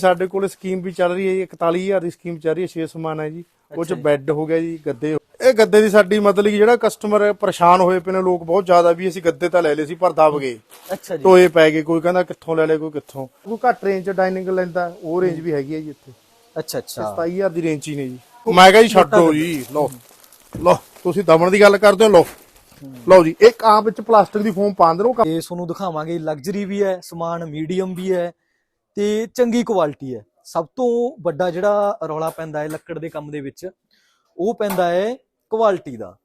ਸਾਡੇ ਕੋਲ ਸਕੀਮ ਵੀ ਚੱਲ ਰਹੀ ਹੈ ਜੀ 41000 ਦੀ ਸਕੀਮ ਚੱਲ ਰਹੀ ਹੈ 6 ਸਮਾਨ ਹੈ ਜੀ। ਉਹ ਚ ਬੈੱਡ ਹੋ ਗਿਆ ਜੀ ਗੱਦੇ ਇਹ ਗੱਦੇ ਦੀ ਸਾਡੀ ਮਤਲਬ ਕਿ ਜਿਹੜਾ ਕਸਟਮਰ ਪਰੇਸ਼ਾਨ ਹੋਏ ਪਏ ਨੇ ਲੋਕ ਬਹੁਤ ਜ਼ਿਆਦਾ ਵੀ ਅਸੀਂ ਗੱਦੇ ਤਾਂ ਲੈ ਲਏ ਸੀ ਪਰ ਦਬ ਗਏ। ਅੱਛਾ ਜੀ। ਟੋਏ ਪੈ ਗਏ ਕੋਈ ਕਹਿੰਦਾ ਕਿੱਥੋਂ ਲੈ ਲਏ ਕੋਈ ਕਿੱਥੋਂ। ਕੋਈ ਘੱਟ ਰੇਂਜ ਚ ਡਾਈਨਿੰਗ ਲੈਂਦਾ ਉਹ ਰੇਂਜ ਵੀ ਹੈਗੀ ਹੈ ਜੀ ਇੱਥੇ। ਅੱਛਾ ਅੱਛਾ। 27000 ਦੀ ਰੇਂਜ ਹੀ ਨੇ ਜੀ। ਮੈਂ ਕਿਹਾ ਜੀ ਛੱਡੋ ਜੀ ਲਓ। ਲਓ ਤੁਸੀਂ ਦਮਨ ਦੀ ਗੱਲ ਕਰਦੇ ਹੋ ਲਓ। ਲਓ ਜੀ ਇੱਕ ਆਪ ਵਿੱਚ ਪਲਾਸਟਿਕ ਦੀ ਫੋਮ ਪਾਉਂਦੇ ਉਹ ਤੇ ਤੁਹਾਨੂੰ ਦਿਖਾਵਾਂਗੇ ਲਗਜ਼ਰੀ ਵੀ ਹੈ ਸਮਾਨ ਮੀਡੀਅਮ ਵੀ ਹੈ। ਤੇ ਚੰਗੀ ਕੁਆਲਿਟੀ ਹੈ। ਸਭ ਤੋਂ ਵੱਡਾ ਜਿਹੜਾ ਰੌਲਾ ਪੈਂਦਾ ਹੈ ਲੱਕੜ ਦੇ ਕੰਮ ਦੇ ਵਿੱਚ ਉਹ ਪੈਂਦਾ ਹੈ ਕੁਆਲਿਟੀ ਦਾ।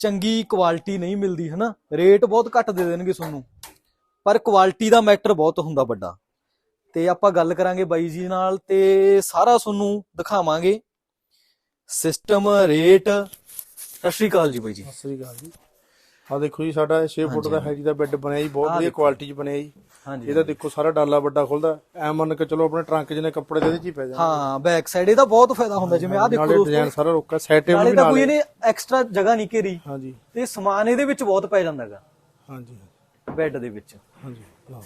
ਚੰਗੀ ਕੁਆਲਿਟੀ ਨਹੀਂ ਮਿਲਦੀ ਹਨਾ? ਰੇਟ ਬਹੁਤ ਘੱਟ ਦੇ ਦੇਣਗੇ ਤੁਹਾਨੂੰ ਪਰ ਕੁਆਲਿਟੀ ਦਾ ਮੈਟਰ ਬਹੁਤ ਹੁੰਦਾ ਵੱਡਾ। ਤੇ ਆਪਾਂ ਗੱਲ ਕਰਾਂਗੇ ਬਾਈ ਜੀ ਨਾਲ ਤੇ ਸਾਰਾ ਤੁਹਾਨੂੰ ਦਿਖਾਵਾਂਗੇ। ਸਿਸਟਮ ਰੇਟ ਸਤਿ ਸ਼੍ਰੀ ਅਕਾਲ ਜੀ ਬਾਈ ਜੀ। ਸਤਿ ਸ੍ਰੀ ਅਕਾਲ ਜੀ। ਆ ਦੇਖੋ ਜੀ ਸਾਡਾ 6 ਫੁੱਟ ਦਾ ਹੈਜੀ ਦਾ ਬੈੱਡ ਬਣਿਆ ਜੀ ਬਹੁਤ ਵਧੀਆ। ਕੁਆਲਿਟੀ ਚ ਬਣਿਆ ਜੀ। ਇਹਦਾ ਦੇਖੋ ਸਾਰਾ ਡਾਲਾ ਵੱਡਾ ਖੁੱਲਦਾ ਐ ਮੰਨ ਕੇ ਚਲੋ ਆਪਣੇ ਟਰੰਕ ਜਿਹਨੇ ਕੱਪੜੇ ਦੇ ਵਿੱਚ ਹੀ ਪੈ ਜਾਂਦੇ ਹਾਂ ਬੈਕ ਸਾਈਡ ਇਹਦਾ ਬਹੁਤ ਫਾਇਦਾ ਹੁੰਦਾ ਜਿਵੇਂ ਆਹ ਦੇਖੋ ਨਾਲੇ ਡਿਜ਼ਾਈਨ ਸਾਰਾ ਰੋਕਾ ਸੈਟੇਬਲ ਨਾਲੇ ਵੀ ਤਾਂ ਨਾਲ ਕੋਈ। ਇਹਨੇ ਐਕਸਟਰਾ ਜਗ੍ਹਾ ਨਹੀਂ ਘੇਰੀ। ਹਾਂਜੀ। ਤੇ ਸਮਾਨ ਇਹਦੇ ਵਿੱਚ ਬਹੁਤ ਪੈ ਜਾਂਦਾ ਹੈਗਾ। ਹਾਂਜੀ ਬੈੱਡ ਦੇ ਵਿੱਚ। ਹਾਂਜੀ ਲਓ।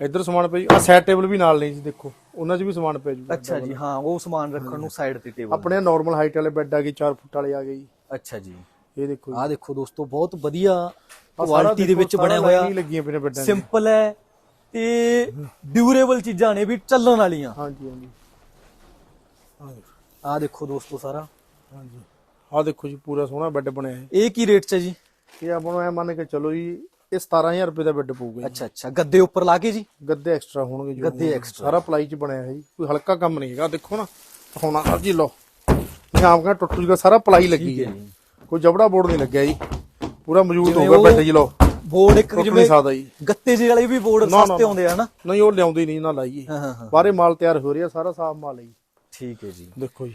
ਇੱਧਰ ਸਮਾਨ ਜੀ ਆ ਸੈਟੇਬਲ ਵੀ ਨਾਲ ਨਹੀਂ ਜੀ ਦੇਖੋ। ਉਹਨਾਂ 'ਚ ਵੀ ਸਮਾਨ ਪਿਆ ਜੀ। ਅੱਛਾ ਜੀ ਹਾਂ ਉਹ ਸਮਾਨ ਰੱਖਣ ਨੂੰ ਸਾਈਡ ਤੇ ਟੇਬਲ ਆਪਣੇ ਨਾਰਮਲ ਹਾਈਟ ਵਾਲੇ ਬੈੱਡ ਆ ਗਏ 4 ਫੁੱਟ ਵਾਲੇ ਆ ਗਏ ਜੀ ਅੱਛਾ ਜੀ। ਇਹ ਦੇਖੋ ਆਹ ਦੇਖੋ ਦੋਸਤੋ ਬਹੁਤ ਵਧੀਆ ਕੁਆਲਿਟੀ ਦੇ ਵਿੱਚ ਬਣਿਆ ਹੋਇਆ ਸਿੰਪਲ ਹੈ ਤੇ ਡਿਊਰੇਬਲ ਚੀਜ਼ਾਂ ਨੇ ਵੀ ਚੱਲਣ ਵਾਲੀਆਂ। ਹਾਂਜੀ ਹਾਂਜੀ। ਆਹ ਦੇਖੋ, ਦੋਸਤੋ ਸਾਰਾ। ਹਾਂਜੀ। ਆਹ ਦੇਖੋ ਜੀ ਪੂਰਾ ਸੋਹਣਾ ਬੈੱਡ ਬਣਿਆ ਹੈ ਇਹ ਕੀ ਰੇਟ 'ਚ ਹੈ ਜੀ? ਇਹ ਆਪਾਂ ਨੂੰ ਐ ਮੰਨ ਕੇ ਚਲੋ ਜੀ ਇਹ 17000 ਰੁਪਏ ਦਾ ਬੈੱਡ ਪਊਗਾ ਅੱਛਾ ਅੱਛਾ। ਗੱਦੇ ਉੱਪਰ ਲਾ ਕੇ ਜੀ? ਗੱਦੇ ਐਕਸਟਰਾ ਹੋਣਗੇ ਜੀ। ਗੱਦੇ extra। ਸਾਰਾ ਪਲਾਈ ਚ ਬਣਿਆ ਹੈ ਜੀ। ਕੋਈ ਹਲਕਾ ਕੰਮ ਨਹੀਂ ਹੈਗਾ। ਦੇਖੋ ਨਾ ਹੋਣਾ ਜੀ ਲਓ। ਨਿਸ਼ਾਨ ਕਾ ਟੁੱਟ ਜੂਗਾ ਸਾਰਾ ਪਲਾਈ ਲੱਗੀ ਹੈ। ਕੋਈ ਜਬੜਾ ਬੋਰਡ ਨਹੀਂ ਲੱਗਿਆ ਜੀ। ਪੂਰਾ ਮੌਜੂਦ ਹੋਊਗਾ ਬੈੱਡ ਜੀ ਲਓ। ਬੋਰਡ ਇੱਕ ਜਿਵੇਂ ਸਕਦਾ ਜੀ। ਗੱਤੇ ਜਿਹੇ ਵਾਲੇ ਵੀ ਬੋਰਡ ਨਾ, ਨਾ, ਸਸਤੇ ਆਉਂਦੇ ਆ ਹਨਾ? ਨਹੀਂ ਉਹ ਲਿਆਉਂਦੀ ਨਹੀਂ ਨਾ ਲਾਈਏ। ਬਾਹਰੇ ਮਾਲ ਤਿਆਰ ਹੋ ਰਿਹਾ ਸਾਰਾ ਸਾਫ਼ ਮਾਲ ਹੈ ਜੀ। ਠੀਕ ਹੈ ਜੀ। ਦੇਖੋ ਜੀ।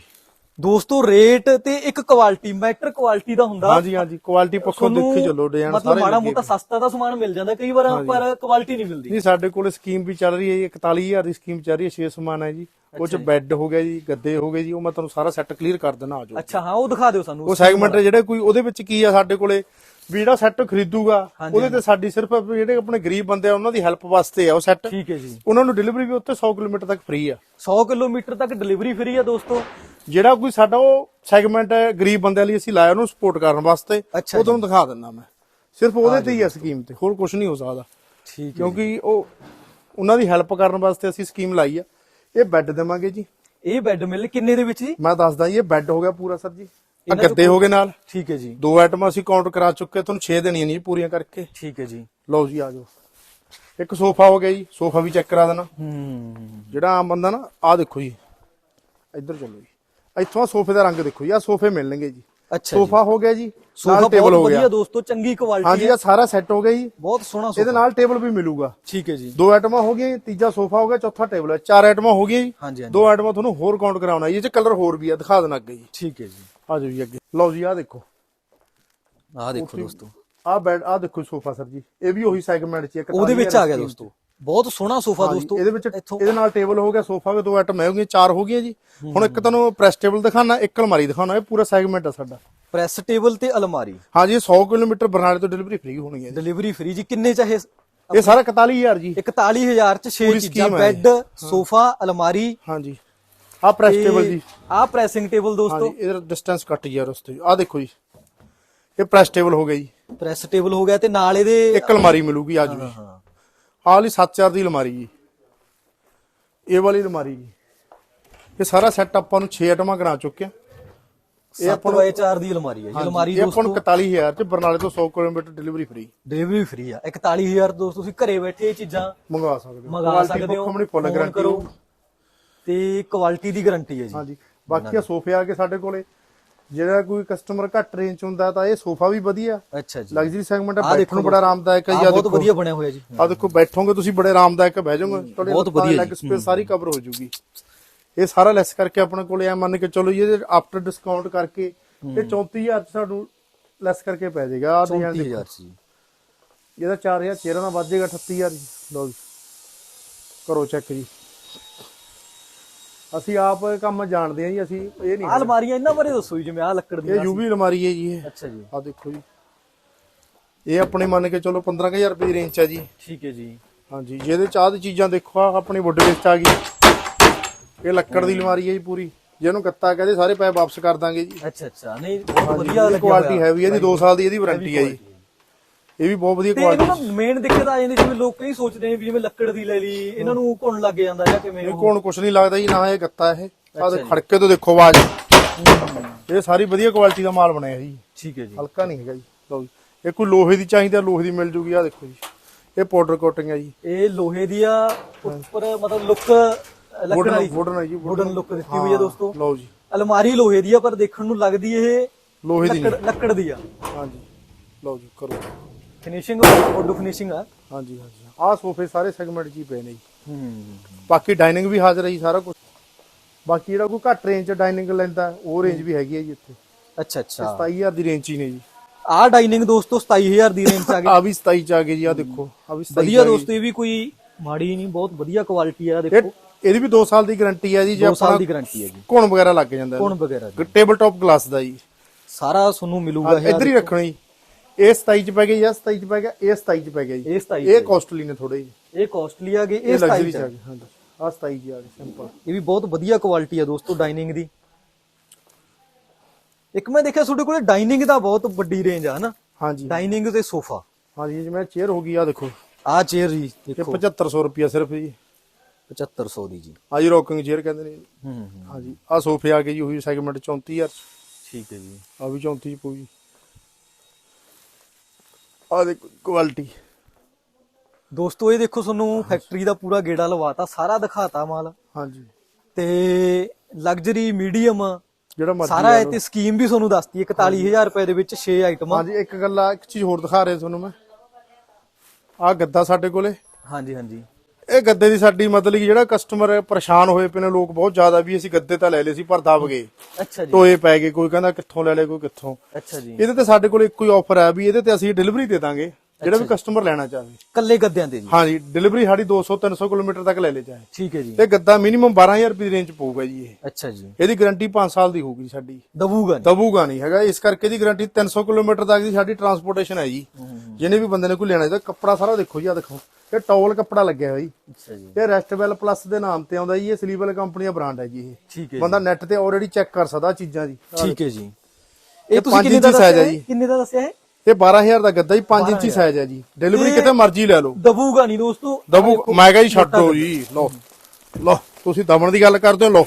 ਦੋਸਤੋ ਰੇਟ ਤੇ ਇੱਕ ਕੁਆਲਿਟੀ ਮੈਟਰ ਕੁਆਲਿਟੀ ਦਾ ਹੁੰਦਾ। ਹਾਂਜੀ ਹਾਂਜੀ ਕੁਆਲਿਟੀ ਪੱਖੋਂ ਦੇਖੀ ਚੱਲੋ ਡਿਜ਼ਾਈਨ ਮਤਲਬ ਸਾਰੇ ਮਾੜਾ ਲੱਗੇ ਮੋਟਾ ਸਸਤਾ ਤਾਂ ਸਮਾਨ ਮਿਲ ਜਾਂਦਾ ਕਈ ਵਾਰ ਪਰ ਕੁਆਲਿਟੀ ਨਹੀਂ ਮਿਲਦੀ। ਨਹੀਂ ਸਾਡੇ ਕੋਲ ਸਕੀਮ ਵੀ ਚੱਲ ਰਹੀ ਹੈ ਜੀ 41000 ਦੀ ਸਕੀਮ ਚੱਲ ਰਹੀ ਹੈ 6 ਸਮਾਨ ਹੈ ਜੀ। ਉਹ ਚ ਬੈੱਡ ਹੋ ਗਿਆ ਜੀ ਗੱਦੇ ਹੋ ਗਏ ਜੀ ਉਹ ਮੈਂ ਤੁਹਾਨੂੰ ਸਾਰਾ ਸੈੱਟ ਕਲੀਅਰ ਕਰ ਦੇਣਾ ਆਜੋ ਅੱਛਾ ਹਾਂ ਉਹ ਦਿਖਾ ਦਿਓ ਸਾਨੂੰ। ਉਹ ਸੈਗਮੈਂਟ ਜਿਹੜੇ ਕੋਈ ਉਹਦੇ ਵਿੱਚ ਕੀ ਆ ਸਾਡੇ ਕੋਲੇ? ਵੀ ਜਿਹੜਾ ਸੈੱਟ ਖਰੀਦੂਗਾ ਉਹਦੇ ਤੇ ਸਾਡੀ ਸਿਰਫ ਜਿਹੜੇ ਆਪਣੇ ਗਰੀਬ ਬੰਦੇ ਆ ਉਹਨਾਂ ਦੀ ਹੈਲਪ ਵਾਸਤੇ ਆ ਉਹ ਸੈੱਟ ਠੀਕ ਹੈ ਜੀ। ਉਹਨਾਂ ਨੂੰ ਡਿਲੀਵਰੀ ਵੀ ਉੱਥੇ 100 ਕਿਲੋਮੀਟਰ ਤੱਕ ਫ੍ਰੀ ਆ। 100 ਕਿਲੋਮੀਟਰ ਤੱਕ ਡਿਲੀਵਰੀ ਫ੍ਰੀ ਆ ਦੋਸਤੋ? ਜਿਹੜਾ ਕੋਈ ਸਾਡਾ ਉਹ ਸੈਗਮੈਂਟ ਹੈ ਗਰੀਬ ਬੰਦਿਆਂ ਲਈ ਅਸੀਂ ਲਾਇਆ ਉਹਨੂੰ ਸਪੋਰਟ ਕਰਨ ਵਾਸਤੇ ਉਹ ਤੁਹਾਨੂੰ ਦਿਖਾ ਦਿੰਦਾ ਮੈਂ। ਸਿਰਫ ਉਹਦੇ ਤੇ ਹੀ ਆ ਸਕੀਮ ਤੇ ਹੋਰ ਕੁਝ ਨਹੀਂ ਹੋ ਸਕਦਾ। ਠੀਕ ਕਿਉਂਕਿ ਉਹ ਉਹਨਾਂ ਦੀ ਹੈਲਪ ਕਰਨ ਵਾਸਤੇ ਅਸੀਂ ਸਕੀਮ ਲਾਈ ਆ। ਇਹ ਬੈੱਡ ਦੇਵਾਂਗੇ ਜੀ। ਇਹ ਬੈੱਡ ਮਿਲ ਕਿੰਨੇ ਦੇ ਵਿੱਚ ਜੀ? ਮੈਂ ਦੱਸਦਾ ਜੀ ਇਹ ਬੈੱਡ ਹੋ ਗਿਆ ਪੂਰਾ ਸਰ ਜੀ। ਆ ਗੱਦੇ ਹੋ ਗਏ ਨਾਲ? ਠੀਕ ਹੈ ਜੀ। ਦੋ ਆਈਟਮਾਂ ਅਸੀਂ ਕਾਊਂਟ ਕਰਾ ਚੁੱਕੇ ਤੁਹਾਨੂੰ 6 ਦੇਣੀਆਂ ਨਹੀਂ ਪੂਰੀਆਂ ਕਰਕੇ। ਠੀਕ ਹੈ ਜੀ। ਲਓ ਜੀ ਆ ਜਾਓ। ਇੱਕ ਸੋਫਾ ਹੋ ਗਿਆ ਜੀ ਸੋਫਾ ਵੀ ਚੈੱਕ ਕਰਾ ਦੇਣਾ। ਹੂੰ। ਜਿਹੜਾ ਆਮ ਬੰਦਾ ਨਾ ਆ ਦੇਖੋ ਜੀ। ਇੱਧਰ ਚੱਲੋ ਜੀ। ਇੱਥੋਂ ਸੋਫੇ ਦਾ ਰੰਗ ਦੇਖੋ ਜੀ ਆ ਸੋਫੇ ਮਿਲਣਗੇ ਜੀ। ਅੱਛਾ ਸੋਫਾ ਹੋ ਗਿਆ ਜੀ ਸੋਫਾ ਟੇਬਲ ਹੋ ਵਧੀਆ ਗਿਆ। ਦੋਸਤੋ ਚੰਗੀ ਕੁਆਲਿਟੀ ਹਾਂਜੀ ਆ ਸਾਰਾ ਸੈੱਟ ਹੋ ਗਿਆ ਜੀ। ਬਹੁਤ ਸੋਹਣਾ ਇਹਦੇ ਸੋਫਾ ਨਾਲ ਟੇਬਲ ਵੀ ਮਿਲੂਗਾ। ਠੀਕ ਹੈ ਜੀ। ਦੋ ਆਈਟਮਾਂ ਹੋ ਗਈਆਂ ਤੀਜਾ ਸੋਫਾ ਹੋ ਗਿਆ ਚੌਥਾ ਟੇਬਲ ਹੈ। ਚਾਰ ਆਈਟਮਾਂ ਹੋ ਗਈਆਂ ਜੀ। ਦੋ ਆਈਟਮਾਂ ਤੁਹਾਨੂੰ ਹੋਰ ਕਾਊਂਟ ਕਰਾਉਣਾ ਇਹ ਚ ਕਲਰ ਹੋਰ ਵੀ ਆ ਦਿਖਾ ਦੇਣਾ ਅੱਗੇ ਜੀ। ਠੀਕ ਹੈ ਜੀ। ਆ ਜਾਓ ਜੀ ਅੱਗੇ। ਲਓ ਜੀ ਆ ਦੇਖੋ। ਆਹ ਦੇਖੋ ਦੋਸਤੋ। ਆ ਬੈਡ ਆ ਦੇਖੋ ਸੋਫਾ ਸਰ ਜੀ। ਇਹ ਵੀ ਉਹੀ ਸੈਗਮੈਂਟ ਚ ਇੱਕ ਉਹਦੇ ਵਿੱਚ ਆ ਗਿਆ ਦੋਸਤੋ। ਬਹੁਤ ਸੋਹਣਾ ਸੋਫਾ ਦੋਸਤੋ। ਇਹਦੇ ਵਿੱਚ ਇਹਦੇ ਨਾਲ ਟੇਬਲ ਹੋ ਗਿਆ ਸੋਫਾ ਵੀ ਦੋ ਆਈਟਮ ਹੋ ਗਈਆਂ ਚਾਰ ਹੋ ਗਈਆਂ ਜੀ। ਹੁਣ ਇੱਕ ਤੁਹਾਨੂੰ ਪ੍ਰੈਸ ਟੇਬਲ ਦਿਖਾਣਾ ਇੱਕ ਅਲਮਾਰੀ ਦਿਖਾਣਾ ਇਹ ਪੂਰਾ ਸੈਗਮੈਂਟ ਆ ਸਾਡਾ। ਪ੍ਰੈਸ ਟੇਬਲ ਤੇ ਅਲਮਾਰੀ। ਹਾਂਜੀ ਇਹ 100 ਕਿਲੋਮੀਟਰ ਬਰਨਾਲੇ ਤੋਂ ਡਿਲੀਵਰੀ ਫ੍ਰੀ ਹੋਣੀ ਹੈ। ਡਿਲੀਵਰੀ ਫ੍ਰੀ ਜੀ। ਕਿੰਨੇ ਚਾਹੇ ਇਹ ਸਾਰਾ 41000 ਜੀ। 41000 ਚ 6 ਪੂਰੀ ਚੀਜ਼ਾਂ ਬੈੱਡ ਸੋਫਾ ਅਲਮਾਰੀ। ਹਾਂਜੀ। ਆ ਪ੍ਰੈਸ ਟੇਬਲ ਜੀ। ਆਹ ਪ੍ਰੈਸਿੰਗ ਟੇਬਲ ਦੋਸਤੋ। ਇਹਦਾ ਡਿਸਟੈਂਸ ਕੱਟ ਜੀ ਯਾਰ ਉਸ ਤੇ ਆ ਦੇਖੋ ਜੀ। ਇਹ ਪ੍ਰੈਸ ਟੇਬਲ ਹੋ ਗਿਆ ਜੀ। ਪ੍ਰੈਸ ਟੇਬਲ ਹੋ ਗਿਆ ਤੇ ਨਾਲ ਇਹਦੇ ਇੱਕ ਅਲਮਾਰੀ ਮਿਲੂਗੀ ਅੱਜ ਵੀ। ਹਾਂ ਆਹ ਵਾਲੀ 7000 ਦੀ ਅਲਮਾਰੀ ਜੀ। ਇਹ ਵਾਲੀ ਅਲਮਾਰੀ ਜੀ। ਇਹ ਸਾਰਾ ਸੈੱਟ ਆਪਾਂ ਨੂੰ 6 ਆਈਟਮਾਂ ਕਰਾ ਚੁੱਕੇ ਆ। ਇਹ ਆਪਾਂ ਨੂੰ 4 ਦੀ ਅਲਮਾਰੀ ਹੈ ਜੀ। ਅਲਮਾਰੀ ਇਹ ਆਪਾਂ ਨੂੰ ਦੋਸਤੋ 41000 ਚ ਬਰਨਾਲੇ ਤੋਂ 100 kilometre delivery free delivery free ਆ। 41000 ਦੋਸਤੋ ਤੁਸੀਂ ਘਰੇ ਬੈਠੇ ਇਹ ਚੀਜ਼ਾਂ ਮੰਗਵਾ ਸਕਦੇ ਹੋ। ਮੰਗਾ Quality ਸਕਦੇ ਹੋ। ਆਪਣੀ ਫੁੱਲ ਗਾਰੰਟੀ ਕਰੋ। ਤੇ ਕੁਆਲਿਟੀ ਦੀ ਗਾਰੰਟੀ ਹੈ ਜੀ। ਹਾਂਜੀ। ਬਾਕੀ ਆ ਸੋਫੇ ਆ ਕੇ ਸਾਡੇ ਕੋਲੇ। ਜਿਹੜਾ ਕੋਈ ਕਸਟਮਰ ਘੱਟ ਰੇਂਜ ਹੁੰਦਾ ਤਾਂ ਇਹ ਸੋਫਾ ਵੀ ਵਧੀਆ। ਅੱਛਾ ਜੀ। ਲਗਜ਼ਰੀ ਸੈਗਮੈਂਟ ਆਹ ਬੈਠਣ ਨੂੰ ਬੜਾ ਆਰਾਮਦਾਇਕ ਹੈ ਆ ਬਹੁਤ ਵਧੀਆ ਬਣਿਆ ਹੋਇਆ ਜੀ। ਆ ਦੇਖੋ ਬੈਠੋਗੇ ਤੁਸੀਂ ਬੜੇ ਆਰਾਮਦਾਇਕ ਬਹਿ ਜਾਓਗੇ। ਤੁਹਾਡੇ ਬਹੁਤ ਵਧੀਆ ਲੈਗ। ਸਪੇਸ ਸਾਰੀ ਕਵਰ ਹੋ ਜੂਗੀ। ਇਹ ਸਾਰਾ ਲੈਸ ਕਰਕੇ ਆਪਣੇ ਕੋਲੇ ਆ ਮੰਨ ਕੇ ਚਲੋ ਜੀ ਇਹਦੇ ਆਫਟਰ ਡਿਸਕਾਊਂਟ ਕਰਕੇ ਇਹ 34000 ਚ ਸਾਨੂੰ ਲੈਸ ਕਰਕੇ ਪੈ ਜਾਏਗਾ। ਆ ਡਿਜ਼ਾਈਨ ਦੇਖੋ। 34000 ਜੀ। ਇਹਦਾ 4000 ਚਿਹਰਾ ਦਾ ਵੱਧ ਜਾਏਗਾ 38000 ਜੀ। ਲਓ ਜੀ। ਕਰੋ ਚੈੱਕ ਜੀ। ਅਸੀਂ ਆਪ ਇਹ ਕੰਮ ਜਾਣਦੇ ਆ ਜੀ ਅਸੀਂ ਇਹ ਨਹੀਂ ਆਹ ਅਲਮਾਰੀਆਂ ਇਹਨਾਂ ਬਾਰੇ ਦੱਸੋ ਜੀ ਜਿਵੇਂ ਆਹ ਲੱਕੜ ਇਹ ਦੀਆਂ ਯੂਵੀ ਅਲਮਾਰੀ ਹੈ ਜੀ ਇਹ। ਅੱਛਾ ਜੀ। ਆ ਦੇਖੋ ਜੀ। ਇਹ ਆਪਣੇ ਮੰਨ ਕੇ ਚਲੋ 15000 ਰੁਪਏ ਦੀ ਰੇਂਜ ਚ ਆ ਜੀ। ਠੀਕ ਹੈ ਜੀ। ਹਾਂਜੀ ਜਿਹਦੇ ਚਾਹ ਦੀ ਚੀਜ਼ਾਂ ਦੇਖੋ ਆ ਆਪਣੀ ਵੁੱਡ ਵੇਸਟ ਆ ਗਈ। ਇਹ ਲੱਕੜ ਦੀ ਅਲਮਾਰੀ ਹੈ ਜੀ ਪੂਰੀ। ਜਿਹਨੂੰ ਗੱਤਾ ਕਹਦੇ ਸਾਰੇ ਪੈਸੇ ਵਾਪਸ ਕਰ ਦਾਂਗੇ ਜੀ। ਅੱਛਾ ਅੱਛਾ। ਨਹੀਂ ਬਹੁਤ ਵਧੀਆ ਲੱਗਿਆ ਕੁਆਲਿਟੀ ਹੈਵੀ ਹੈ ਜੀ 2 ਸਾਲ ਦੀ ਇਹਦੀ ਵਾਰੰਟੀ ਹੈ ਜੀ। ਇਹ ਵੀ ਬਹੁਤ ਵਧੀਆ ਤੇ ਕੁਆਲਿਟੀ ਨੂੰ ਮੇਨ ਦਿੱਕਤ ਆ ਜਾਂਦੀ ਜਿਵੇਂ ਲੋਕ ਕਈ ਸੋਚਦੇ ਨੇ ਵੀ ਜਿਵੇਂ ਲੱਕੜ ਦੀ ਲੈ ਲਈ ਇਹਨਾਂ ਨੂੰ ਘੁਣ ਲੱਗ ਜਾਂਦਾ ਜਾਂ ਕਿਵੇਂ ਇਹ ਕੋਣ ਕੁਛ ਨਹੀਂ ਲੱਗਦਾ ਜੀ ਨਾ ਇਹ ਗੱਤਾ ਇਹ। ਆਹ ਦੇ ਖੜਕੇ ਤੋਂ ਦੇਖੋ ਆਵਾਜ਼। ਇਹ ਸਾਰੀ ਵਧੀਆ ਕੁਆਲਿਟੀ ਦਾ ਮਾਲ ਬਣਿਆ ਜੀ। ਠੀਕ ਹੈ ਜੀ। ਹਲਕਾ ਨਹੀਂ ਹੈਗਾ ਜੀ ਲਓ ਜੀ। ਇਹ ਕੋਈ ਲੋਹੇ ਦੀ ਚਾਹੀਦੀ ਆ ਲੋਹੇ ਦੀ ਮਿਲ ਜੂਗੀ ਆ ਦੇਖੋ ਜੀ। ਇਹ ਪਾਊਡਰ ਕੋਟਿੰਗ ਹੈ ਜੀ। ਇਹ ਲੋਹੇ ਦੀ ਆ ਉੱਪਰ ਮਤਲਬ ਲੁੱਕ ਲੱਕੜ ਵਾਲੀ। ਵੁਡਨ ਹੈ ਜੀ ਵੁਡਨ ਲੁੱਕ ਦਿੱਤੀ ਹੋਈ ਹੈ ਦੋਸਤੋ। ਲਓ ਜੀ। ਅਲਮਾਰੀ ਲੋਹੇ ਦੀ ਆ ਪਰ ਦੇਖਣ ਨੂੰ ਲੱਗਦੀ ਇਹ ਲੋਹੇ ਦੀ ਲੱਕੜ ਲੱਕੜ ਦੀ ਆ। ਹਾਂਜੀ। ਲਓ ਜੀ ਕਰੋ। ਫਿਨਿਸ਼ਿੰਗ ਆਟੋ ਫਿਨਿਸ਼ਿੰਗ ਆ? ਹਾਂਜੀ ਹਾਂਜੀ। ਆਹ ਸੋਫੇ ਸਾਰੇ ਸੈਗਮੈਂਟ 'ਚ ਹੀ ਪਏ ਨੇ ਜੀ। ਹੂੰ ਬਾਕੀ ਡਾਈਨਿੰਗ ਵੀ ਹਾਜ਼ਰ ਹੈ ਜੀ ਸਾਰਾ ਕੁਝ ਬਾਕੀ ਜਿਹੜਾ ਕੋਈ ਘੱਟ ਰੇਂਜ 'ਚ ਡਾਈਨਿੰਗ ਲੈਂਦਾ ਉਹ ਰੇਂਜ ਵੀ ਹੈਗੀ ਹੈ ਜੀ ਇੱਥੇ। ਅੱਛਾ ਅੱਛਾ। 27000 ਦੀ ਰੇਂਜ ਹੀ ਨੇ ਜੀ। ਆਹ ਡਾਈਨਿੰਗ ਦੋਸਤੋ 27000 ਦੀ ਰੇਂਜ ਚ ਆ ਗਈ। ਆ ਵੀ 27 ਚ ਆ ਗਏ ਜੀ ਆ ਦੇਖੋ। ਆ ਵੀ 27 ਵਧੀਆ ਦੋਸਤੋ ਇਹ ਵੀ ਕੋਈ ਮਾੜੀ ਨਹੀਂ ਬਹੁਤ ਵਧੀਆ ਕੁਆਲਿਟੀ ਆ ਦੇਖੋ। ਇਹਦੀ ਵੀ 2 ਸਾਲ ਦੀ ਗਾਰੰਟੀ ਹੈ ਜੀ ਜੇ 2 ਸਾਲ ਦੀ ਗਾਰੰਟੀ ਹੈ ਜੀ ਘੁਣ ਵਗੈਰਾ ਲੱਗ ਜਾਂਦਾ ਕੋਣ ਵਗੈਰਾ ਜੀ। ਟੇਬਲ ਟਾਪ ਗਲਾਸ ਦਾ ਜੀ। ਸਾਰਾ ਤੁਹਾਨੂੰ ਮਿਲੂਗਾ ਇਹ ਇੱਧਰ ਹੀ ਰੱਖਣਾ ਜੀ। ਇਹ 27 ਚ ਪੈ ਗਿਆ ਜਾਂ 27 ਚ ਪੈ ਗਿਆ? ਇਹ 27 ਚ ਪੈ ਗਿਆ ਜੀ। ਇਹ 27 ਇਹ ਕਾਸਟਲੀ ਨੇ ਥੋੜੇ ਜੀ ਇਹ ਕਾਸਟਲੀ ਆ ਗਏ ਇਹ ਇਹ ਲਗਜ਼ਰੀ 27 ਚ ਚ ਆ ਆ। ਗਏ ਹਾਂਜੀ। ਆ 27 ਜੀ ਆ ਗਏ ਸਿੰਪਲ ਇਹ ਵੀ ਬਹੁਤ ਵਧੀਆ ਕੁਆਲਿਟੀ ਆ ਦੋਸਤੋ ਡਾਈਨਿੰਗ ਦੀ। ਇੱਕ ਮੈਂ ਦੇਖਿਆ ਤੁਹਾਡੇ ਕੋਲੇ ਡਾਈਨਿੰਗ ਦਾ ਬਹੁਤ ਵੱਡੀ ਰੇਂਜ ਆ ਹਨਾ? ਹਾਂਜੀ। ਡਾਈਨਿੰਗ ਤੇ ਸੋਫਾ। ਹਾਂਜੀ ਜਿਵੇਂ ਚੇਅਰ ਹੋ ਗਈ ਆ ਦੇਖੋ। ਆ ਚੇਅਰ ਜੀ ਦੇਖੋ। 7500 ਰੁਪਿਆ ਸਿਰਫ ਜੀ। 7500 ਦੀ ਜੀ। ਆ ਜੀ ਰੋਕਿੰਗ ਚੇਅਰ ਕਹਿੰਦੇ ਨੇ ਹੂੰ ਹੂੰ ਹਾਂਜੀ ਆ ਸੋਫੇ ਆ ਗਏ ਜੀ ਉਹੀ ਸੈਗਮੈਂਟ 34000 ਠੀਕ ਹੈ ਜੀ। ਆ ਵੀ 34 ਪਊ ਜੀ। ਆ ਦੇਖੋ ਕੁਆਲਿਟੀ ਦੋਸਤੋ ਇਹ ਦੇਖੋ ਤੁਹਾਨੂੰ ਫੈਕਟਰੀ ਦਾ ਪੂਰਾ ਗੇੜਾ ਲਵਾਤਾ ਸਾਰਾ ਦਿਖਾਤਾ ਮਾਲ। ਹਾਂਜੀ। ਤੇ ਲਗਜ਼ਰੀ ਮੀਡੀਅਮ ਜਿਹੜਾ ਮਰਜ਼ੀ ਸਾਰਾ ਇਹ। ਤੇ ਸਕੀਮ ਵੀ ਤੁਹਾਨੂੰ ਦੱਸਤੀ ਹੈ 41000 ਰੁਪਏ ਦੇ ਵਿੱਚ 6 ਆਈਟਮਾਂ ਹਾਂਜੀ ਇੱਕ ਗੱਲ ਆ ਇੱਕ ਚੀਜ਼ ਹੋਰ ਦਿਖਾ ਰਿਹਾ ਤੁਹਾਨੂੰ ਮੈਂ। ਆ ਗੱਦਾ ਸਾਡੇ ਕੋਲੇ। ਹਾਂਜੀ ਹਾਂਜੀ। ਇਹ ਗੱਦੇ ਦੀ ਸਾਡੀ ਮਤਲਬ ਕਿ ਜਿਹੜਾ ਕਸਟਮਰ ਪਰੇਸ਼ਾਨ ਹੋਏ ਪਏ ਨੇ ਲੋਕ ਬਹੁਤ ਜ਼ਿਆਦਾ ਵੀ ਅਸੀਂ ਗੱਦੇ ਤਾਂ ਲੈ ਲਏ ਸੀ ਪਰ ਦਬ ਗਏ। ਅੱਛਾ ਜੀ। ਟੋਏ ਪੈ ਗਏ ਕੋਈ ਕਹਿੰਦਾ ਕਿੱਥੋਂ ਲੈ ਲਏ ਕੋਈ ਕਿੱਥੋਂ। ਅੱਛਾ ਜੀ। ਇਹਦੇ ਤੇ ਸਾਡੇ ਕੋਲ ਇੱਕੋ ਹੀ ਆਫਰ ਹੈ ਵੀ ਇਹਦੇ ਤੇ ਅਸੀਂ ਡਿਲੀਵਰੀ ਦੇ ਦਾਂਗੇ। ਜਿਹੜਾ ਵੀ ਕਸਟਮਰ ਲੈਣਾ ਚਾਹੇ ਕੱਲੇ ਗੱਦਿਆਂ ਤੇ ਜੀ। ਹਾਂਜੀ ਡਿਲੀਵਰੀ ਸਾਡੀ 200 300 ਕਿਲੋਮੀਟਰ ਤੱਕ ਲੈ ਲੇ ਚਾਹੇ ਠੀਕ ਹੈ ਜੀ। ਤੇ ਗੱਦਾ ਮਿਨੀਮਮ 12000 ਰੁਪਏ ਦੀ ਰੇਂਜ ਪਊਗਾ ਜੀ ਇਹ। ਅੱਛਾ ਜੀ। ਇਹਦੀ ਗਾਰੰਟੀ 5 ਸਾਲ ਦੀ ਹੋਊਗੀ ਸਾਡੀ। ਦਬੂਗਾ ਨੀ। ਦਬੂਗਾ ਨਹੀਂ ਹੈਗਾ। ਇਸ ਕਰਕੇ ਇਹਦੀ ਗਾਰੰਟੀ 300 ਕਿਲੋਮੀਟਰ ਤੱਕ ਦੀ ਸਾਡੀ ਟਰਾਂਸਪੋਰਟੇਸ਼ਨ ਹੈ ਜੀ। ਜਿਹਨੇ ਵੀ ਬੰਦੇ ਨੇ ਕੋਈ ਲੈਣਾ ਇਹਦਾ ਕੱਪੜਾ ਸਾਰਾ ਦੇਖੋ ਜੀ ਆ ਦੇਖੋ। ਇਹ ਟੌਲ ਕੱਪੜਾ ਲੱਗਿਆ ਹੋਇਆ ਜੀ। ਅੱਛਾ ਜੀ। ਇਹ ਰੈਸਟਵੈਲ ਪਲੱਸ ਦੇ ਨਾਮ ਤੇ ਆਉਂਦਾ ਜੀ ਇਹ ਸਲੀਵਲ ਕੰਪਨੀ ਦਾ ਬ੍ਰਾਂਡ ਹੈ ਜੀ ਇਹ। ਠੀਕ ਹੈ ਬੰਦਾ ਨੈਟ ਤੇ ਆਲਰੇਡੀ ਚੈੱਕ ਕਰ ਸਕਦਾ ਚੀਜ਼ਾਂ ਜੀ। ਠੀਕ ਹੈ ਜੀ। ਇਹ ਤੁਸੀਂ ਕਿੰਨੇ ਦਾ ਦੱਸਿਆ ਹੈ। ਕਿੰਨੇ ਦਾ ਦੱਸਿਆ ਹੈ ਇਹ 12000 ਦਾ ਗੱਦਾ ਜੀ 5 ਇੰਚੀ ਸਾਈਜ਼ ਹੈ ਜੀ। ਡਿਲੀਵਰੀ ਕਿਤੇ ਮਰਜ਼ੀ ਲੈ ਲਓ। ਦਬੂਗਾ ਨਹੀਂ ਦੋਸਤੋ। ਦਬੂ ਮੈਂ ਕਿਹਾ ਜੀ ਛੱਡੋ ਜੀ। ਲਓ। ਲਓ ਤੁਸੀਂ ਦਬਣ ਦੀ ਗੱਲ ਕਰਦੇ ਹੋ ਲਓ।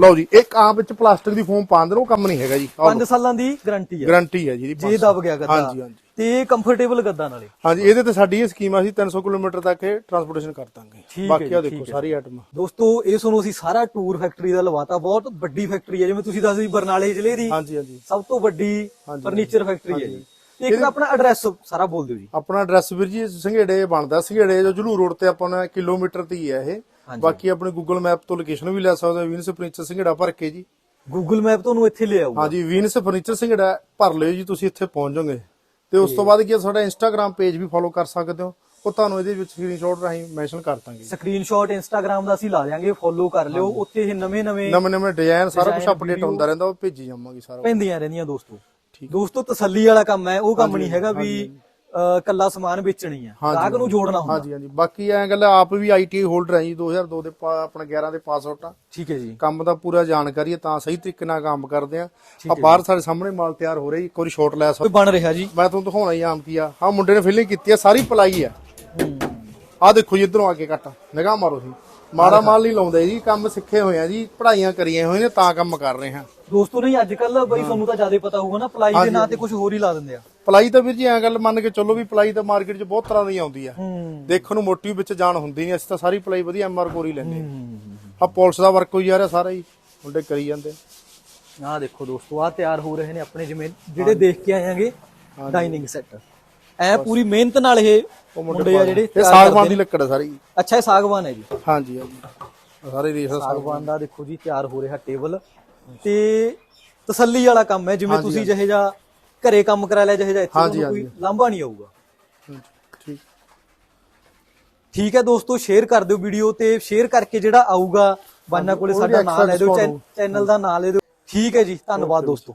ਲਓ ਜੀ ਇੱਕ ਆਮ ਵਿੱਚ ਪਲਾਸਟਿਕ ਦੀ ਫੋਮ ਪਾਉਂਦੇ ਨੇ ਉਹ ਕੰਮ ਨਹੀਂ ਹੈਗਾ ਜੀ। 5 ਸਾਲਾਂ ਦੀ ਗਾਰੰਟੀ ਹੈ। ਗਾਰੰਟੀ ਹੈ ਜੀ ਜੇ ਦਬ ਗਿਆ ਗੱਦਾ ਹਾਂਜੀ ਹਾਂਜੀ। ਤੇ ਕੰਫਰਟੇਬਲ ਗੱਦਾ ਨਾਲੇ। ਹਾਂਜੀ ਇਹਦੇ ਤੇ ਸਾਡੀ ਇਹ ਸਕੀਮ ਆ ਅਸੀਂ 300 ਕਿਲੋਮੀਟਰ ਤੱਕ ਇਹ ਟਰਾਂਸਪੋਰਟੇਸ਼ਨ ਕਰ ਦਾਂਗੇ। ਬਾਕੀ ਆ ਦੇਖੋ। ਸਾਰੀ ਆਈਟਮ ਦੋਸਤੋ ਇਹ ਤੁਹਾਨੂੰ ਅਸੀਂ ਸਾਰਾ ਟੂਰ ਫੈਕਟਰੀ ਦਾ ਲਵਾਤਾ ਬਹੁਤ ਵੱਡੀ ਫੈਕਟਰੀ ਹੈ ਜਿਵੇਂ ਤੁਸੀਂ ਦੱਸਦੇ ਸੀ ਬਰਨਾਲੇ ਜ਼ਿਲ੍ਹੇ ਦੀ। ਹਾਂਜੀ ਹਾਂਜੀ। ਸਭ ਤੋਂ ਵੱਡੀ ਫਰਨੀਚਰ ਫੈਕਟਰੀ ਹੈ ਜੀ। ਇੱਕ ਆਪਣਾ ਐਡਰੈਸ ਸਾਰਾ ਬੋਲ ਦਿਓ ਜੀ। ਆਪਣਾ ਐਡਰੈਸ ਵੀਰ ਜੀ ਸੰਘੇੜੇ ਬਣਦਾ ਸੰਘੇੜੇ ਜੋ ਜਲੂਰ ਰੋਡ ਤੇ ਆਪਾਂ ਨੂੰ ਕਿਲੋਮੀਟਰ ਤੇ ਹੀ ਹੈ ਇਹ। ਬਾਕੀ ਆਪਣੇ ਗੂਗਲ ਮੈਪ ਤੋਂ ਲੋਕੇਸ਼ਨ ਵੀ ਲੈ ਸਕਦੇ ਹੋ ਵੀਨਸ ਫਰਨੀਚਰ ਸੰਘੇੜਾ ਭਰ ਕੇ ਜੀ। ਗੂਗਲ ਮੈਪ ਤੁਹਾਨੂੰ ਇੱਥੇ ਲੈ ਆਊਗਾ। ਹਾਂਜੀ ਵੀਨਸ ਫਰਨੀਚਰ ਸੰਘੇੜਾ ਭਰ ਲਿਓ ਜੀ ਤੁਸੀਂ ਇੱਥੇ ਪਹੁੰਚ ਜਾਓਗੇ। ਤੇ ਉਸ ਤੋਂ ਬਾਅਦ ਕੀ ਸਾਡਾ ਇੰਸਟਾਗ੍ਰam ਪੇਜ ਵੀ ਫੋਲੋ ਕਰ ਸਕਦੇ ਹੋ। ਉਹ ਤੁਹਾਨੂੰ ਇਹਦੇ ਵਿੱਚ ਸਕਰੀਨਸ਼ਾਟ ਰਾਹੀਂ ਮੈਂਸ਼ਨ ਕਰ ਦਾਂਗੇ। ਸਕਰੀਨਸ਼ਾਟ ਇੰਸਟਾਗ੍ਰam ਦਾ ਅਸੀਂ ਲਾ ਦਿਆਂਗੇ ਫੋਲੋ ਕਰ ਲਿਓ। ਉੱਥੇ ਇਹ ਨਵੇਂ ਨਵੇਂ ਨਵੇਂ ਨਵੇਂ ਡਿਜ਼ਾਈਨ ਸਾਰਾ ਕੁਝ ਅਪਡੇਟ। ਹੁੰਦਾ ਰਹਿੰਦਾ ਉਹ ਭੇਜੀ ਜਾਵਾਂਗੇ ਸਾਰਾ ਪੈਂਦੀਆਂ ਰਹਿੰਦੀਆਂ ਦੋਸਤੋ। ਦੋਸਤੋ ਤਸੱਲੀ ਵਾਲਾ ਕੰਮ ਹੈ। ਉਹ ਕੰਮ ਨਹੀਂ ਹੈਗਾ ਵੀ ਕੱਲਾ ਸਮਾਨ ਵੇਚਣੀ ਹੈ। ਗਾਹਕ ਨੂੰ ਜੋੜਨਾ ਹੁੰਦਾ। ਹਾਂਜੀ ਹਾਂਜੀ। ਬਾਕੀ ਐ ਗੱਲ ਆ, ਆਪ ਵੀ ਆਈਟੀ ਹੋਲਡਰ ਹੈ ਜੀ 2002 ਦੇ ਆਪਣਾ 11 ਦੇ ਪਾਸ ਆਊਟ ਆ। ਠੀਕ ਹੈ ਜੀ। ਕੰਮ ਦਾ ਪੂਰਾ ਜਾਣਕਾਰੀ ਹੈ ਤਾਂ ਸਹੀ ਤਰੀਕੇ ਨਾਲ ਕੰਮ ਕਰਦੇ ਆ। ਆ ਬਾਹਰ ਸਾਡੇ ਸਾਹਮਣੇ ਮਾਲ ਤਿਆਰ ਹੋ ਰਿਹਾ ਜੀ ਕੋਈ ਸਕਦਾ ਬਣ ਰਿਹਾ ਜੀ। ਮੈਂ ਤੁਹਾਨੂੰ ਦਿਖਾਉਣਾ ਹੀ ਆਮ ਕੀ ਆ। ਆ ਮੁੰਡੇ ਨੇ ਫਿਲਿੰਗ ਕੀਤੀ ਆ ਸਾਰੀ ਪਲਾਈ ਆ ਆ ਦੇਖੋ ਜੀ ਇਧਰੋਂ ਆ ਕੇ ਕੱਟ। ਨਿਗਾਹ ਮਾਰੋ ਜੀ ਮਾੜਾ ਮਾਲ ਨਹੀਂ ਲਾਉਂਦੇ ਜੀ ਕੰਮ ਸਿੱਖੇ ਹੋਏ ਆ ਜੀ ਪੜ੍ਹਾਈਆਂ ਕਰੀਆਂ ਹੋਏ ਨੇ ਤਾਂ ਕੰਮ ਕਰ ਰਹੇ ਹਾਂ। ਦੋਸਤੋ ਨਹੀਂ ਅੱਜ ਕੱਲ ਬਈ ਤੁਹਾਨੂੰ ਤਾਂ ਜ਼ਿਆਦਾ ਪਤਾ ਹੋਊਗਾ ਨਾ ਪਲਾਈ ਦੇ ਨਾਂ ਤੇ ਕੁਝ ਹੋਰ ਹੀ ਲਾ ਦਿੰਦੇ ਆ। ਪਲਾਈ ਤਾਂ ਵੀਰ ਜੀ ਐ ਗੱਲ ਮੰਨ ਕੇ ਚੱਲੋ ਵੀ ਪਲਾਈ ਤਾਂ ਮਾਰਕੀਟ 'ਚ ਬਹੁਤ ਤਰ੍ਹਾਂ ਦੀ ਆਉਂਦੀ ਆ। ਹੂੰ। ਦੇਖਣ ਨੂੰ ਮੋਟੀ ਵਿੱਚ ਜਾਣ ਹੁੰਦੀ ਨਹੀਂ ਅਸੀਂ ਤਾਂ ਸਾਰੀ ਪਲਾਈ ਵਧੀਆ ਐਮਆਰ ਕੋਰੀ ਲੈਂਦੇ ਆ। ਪੁਲਿਸ ਦਾ ਵਰਕ ਹੋਈ ਜਾ ਰਿਹਾ ਸਾਰਾ ਹੀ ਮੁੰਡੇ ਕਰੀ ਜਾਂਦੇ ਆਹ ਦੇਖੋ ਦੋਸਤੋ ਆ ਤਿਆਰ ਹੋ ਰਹੇ ਨੇ ਆਪਣੇ ਜਿਵੇਂ ਜਿਹੜੇ ਦੇਖ ਕੇ ਆਇਆਂਗੇ ਡਾਈਨਿੰਗ ਸੈੱਟ ਐ ਪੂਰੀ ਮਿਹਨਤ ਨਾਲ ਇਹ ਮੁੰਡੇ ਆ ਜਿਹੜੇ ਇਹ ਸਾਗਵਾਨ ਦੀ। ਲੱਕੜ ਆ ਸਾਰੀ। ਅੱਛਾ ਇਹ ਸਾਗਵਾਨ ਹੈ ਜੀ। ਹਾਂਜੀ ਹਾਂਜੀ। ਸਾਰੇ ਰੇਸ ਦਾ ਸਾਗਵਾਨ ਦਾ ਦੇਖੋ ਜੀ ਤਿਆਰ ਹੋ ਰਿਹਾ ਟੇਬਲ। ਤੇ ਤਸੱਲੀ ਵਾਲਾ ਕੰਮ ਹੈ ਜਿਵੇਂ ਤੁਸੀਂ ਜਿਹੇ ਜਾ ਘਰੇ ਕੰਮ ਕਰਾ ਲਿਆ ਜਿਹੇ ਜਾ ਇੱਥੇ ਤੁਹਾਨੂੰ ਕੋਈ। ਲਾਂਭਾ ਨਹੀਂ ਆਊਗਾ। ਠੀਕ। ਠੀਕ ਹੈ ਦੋਸਤੋ ਸ਼ੇਅਰ ਕਰ ਦਿਓ ਵੀਡੀਓ ਤੇ ਸ਼ੇਅਰ ਕਰਕੇ ਜਿਹੜਾ ਆਊਗਾ ਬਾਨਾ ਕੋਲੇ ਸਾਡਾ ਨਾਮ ਲੈ ਦਿਓ ਚੈਨਲ ਦਾ ਨਾਮ ਲੈ ਦਿਓ। ਠੀਕ ਹੈ ਜੀ ਧੰਨਵਾਦ ਦੋਸਤੋ।